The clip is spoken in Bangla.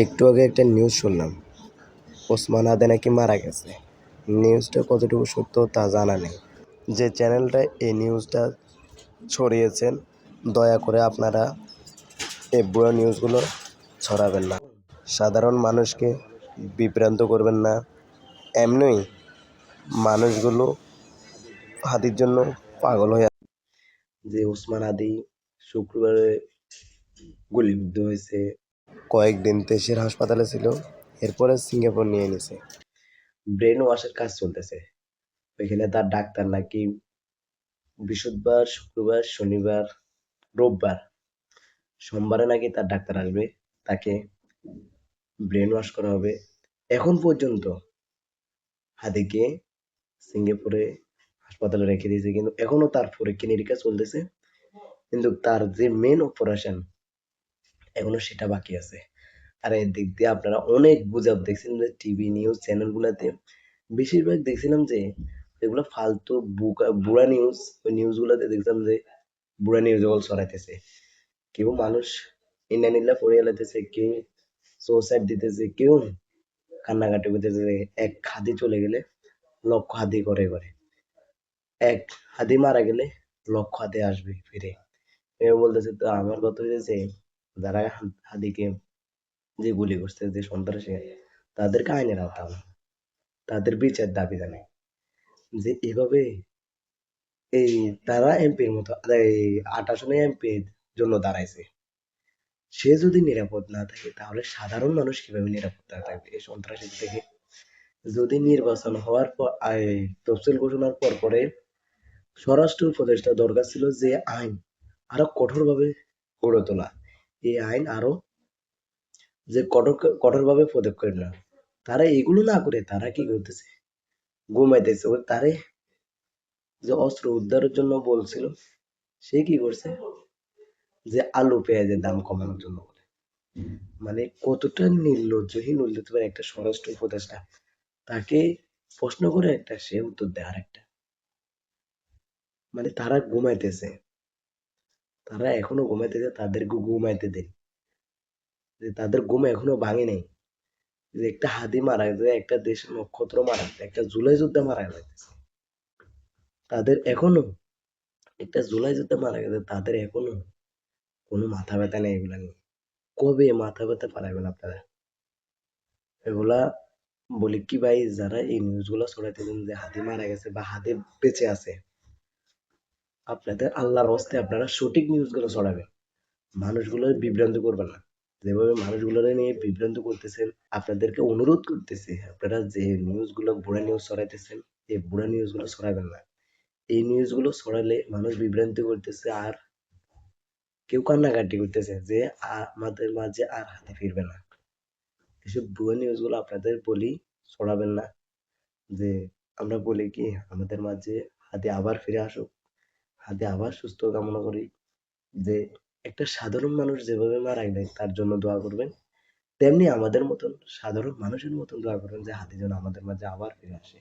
একটু আগে একটা নিউজ শুনলাম। ওসমান আদে নাকি মারা গেছে। নিউজটা কতটুকু সত্য তা জানা নেই। যে চ্যানেলটা এই নিউজটা ছড়িয়েছেন, দয়া করে আপনারা এই বুড়ো নিউজগুলো ছড়াবেন না। সাধারণ মানুষকে বিভ্রান্ত করবেন না। এমনিই মানুষগুলো হাতির জন্য পাগল হয়ে যে ওসমান আদি শুক্রবারে গুলিবিদ্ধ হয়েছে কয়েকদিন দেশের হাসপাতালে ছিল, এরপরে সিঙ্গাপুর নিয়ে নিছে। ব্রেন ওয়াশের কাজ চলতেছে। ওইখানে তার ডাক্তার নাকি বৃহস্পতিবার, শুক্রবার, শনিবার, রোববার, সোমবারে নাকি তার ডাক্তার আসবে, তাকে ব্রেন ওয়াশ করা হবে। এখন পর্যন্ত হাদিকে সিঙ্গাপুরে হাসপাতালে রেখে দিয়েছে, কিন্তু এখনও তার পরীক্ষা নিরীক্ষা চলতেছে। কিন্তু তার যে মেন অপারেশন এখনও সেটা বাকি আছে। আর এর দিক দিয়ে আপনারা অনেক গুজব দেখছেন যে টিভি নিউজ চ্যানেলগুলোতে বেশিরভাগ দেখছিলাম যে এগুলো ফালতু বুকা, বুড়া নিউজ ওই নিউজগুলোতে দেখলাম যে বুড়া নিউজ বল ছড়াইতেছে। কেউ মানুষ ইন্ডিয়ানিল্লা পড়ে এলাইতেছে কেউ সুসাইড দিতেছে, কেউ কান্নাকাটি করতেছে যে এক হাদি চলে গেলে লক্ষ হাদি করে করে এক হাদি মারা গেলে লক্ষ হাদি আসবে ফিরে। এ বলতেছে তো আমার কথা হয়েছে যারা হাদিকে যে গুলি করছে, যে সন্ত্রাসী তাদেরকে আইনের আওতা তাদের বিচার দাবি জানাই। যে এভাবে এই তারা এমপির মতো আট আসনে এমপির জন্য দাঁড়াইছে। সে যদি নিরাপদ না থাকে, তাহলে সাধারণ মানুষ কীভাবে নিরাপদ থাকবে? এই সন্ত্রাসী থেকে যদি নির্বাচন হওয়ার পর তফসিল ঘোষণার পর পরে স্বরাষ্ট্র উপদেষ্টা দরকার ছিল যে আইন আরও কঠোরভাবে গড়ে তোলা। এই আইন আরও যে কঠোর কঠোরভাবে প্রয়োগ করে না তারা এগুলো না করে তারা কি করতেছে? ঘুমাইতেছে। ও তারে যে অস্ত্র উদ্ধারের জন্য বলছিল, সে কি করছে? যে আলু পেঁয়াজের দাম কমানোর জন্য বলে। মানে কতটা নির্লজ্জহীন উল্লেখ তোমার একটা স্বরাষ্ট্র উপদেষ্টা। তাকে প্রশ্ন করে একটা, সে উত্তর দেয় আর একটা মানে তারা ঘুমাইতেছে। তারা এখনও ঘুমাইতেছে তাদেরকে ঘুমাইতে দেন যে তাদের ঘুম এখনও ভাঙে নাই। যে একটা হাদি মারা গেছে, একটা দেশের নক্ষত্র মারা গেছে, একটা জুলাই যুদ্ধে মারা গেছে। তাদের এখনও, একটা জুলাই যুদ্ধে মারা গেছে, তাদের এখনও কোনো মাথা ব্যথা নেই এগুলা নিয়ে। কবে মাথা ব্যথা পারাবেন আপনারা? এগুলা বলি কি ভাই, যারা এই নিউজগুলা ছড়াইতেছেন যে হাতি মারা গেছে বা হাতি বেঁচে আছে আপনাদের আল্লাহর হস্তে আপনারা সঠিক নিউজগুলো ছড়াবেন। মানুষগুলো বিভ্রান্ত করবেন না। যেভাবে মানুষগুলোরে নিয়ে বিভ্রান্ত করতেছেন, আপনাদেরকে অনুরোধ করতেছি, আপনারা যে নিউজগুলো বুড়া নিউজ ছড়াইতেছেন, এই বুড়া নিউজগুলো ছড়াবেন না। এই নিউজগুলো ছড়ালে মানুষ বিভ্রান্তি করতেছে আর কেউ কান্নাকাটি করতেছে যে আমাদের মাঝে আর হাতে ফিরবে না। এসব নিউজগুলো আপনাদের বলি ছড়াবেন না। যে আমরা বলি কি, আমাদের মাঝে হাতে আবার ফিরে আসুক। হাতে আবার সুস্থ কামনা করি যে একটা সাধারণ মানুষ যেভাবে মারা গেলে তার জন্য দোয়া করবেন। তেমনি আমাদের মতন সাধারণ মানুষের মতন দোয়া করবেন যে হাতি যেন আমাদের মাঝে আবার ফিরে আসে।